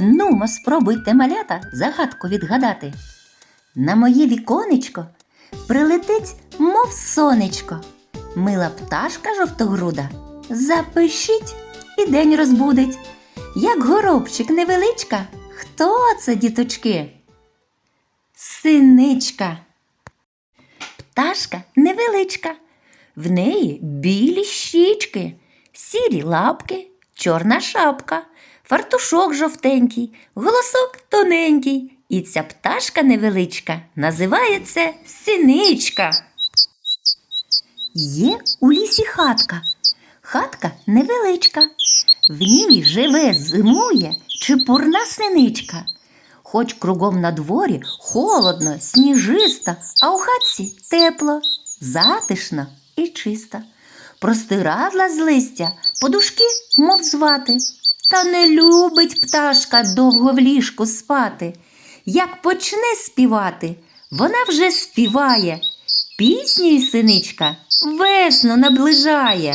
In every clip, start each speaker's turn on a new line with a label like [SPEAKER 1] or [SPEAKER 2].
[SPEAKER 1] Нумо, спробуйте малята загадку відгадати. На моє віконечко прилетить, мов сонечко. Мила пташка жовтогруда. Запишіть і день розбудить. Як горобчик невеличка. Хто це, діточки? Синичка. Пташка невеличка. В неї білі щічки, сірі лапки, чорна шапка, фартушок жовтенький, голосок тоненький. І ця пташка невеличка називається синичка. Є у лісі хатка. Хатка невеличка. В ній живе, зимує чепурна синичка. Хоч кругом на дворі холодно, сніжисто, а у хатці тепло, затишно і чисто. Простирадла з листя, подушки, мов звати. Та не любить пташка довго в ліжку спати. Як почне співати, вона вже співає. Пісню й синичка весну наближає.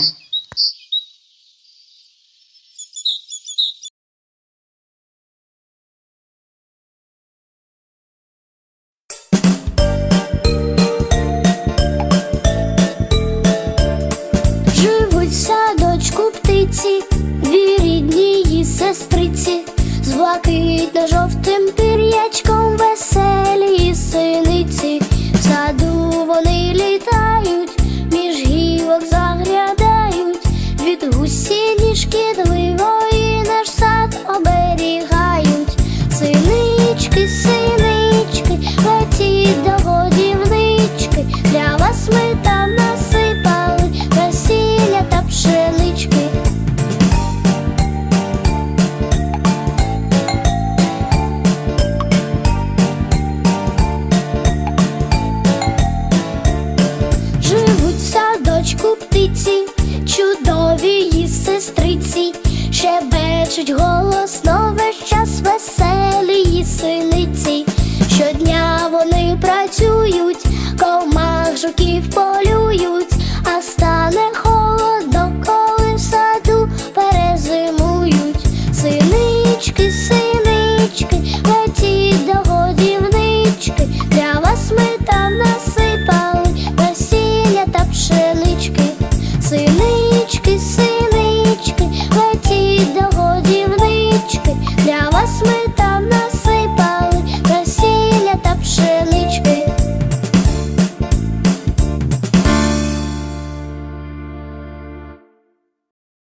[SPEAKER 2] сестриці, з блакитно жовтим пір'ячком веселим. Шепочуть голоси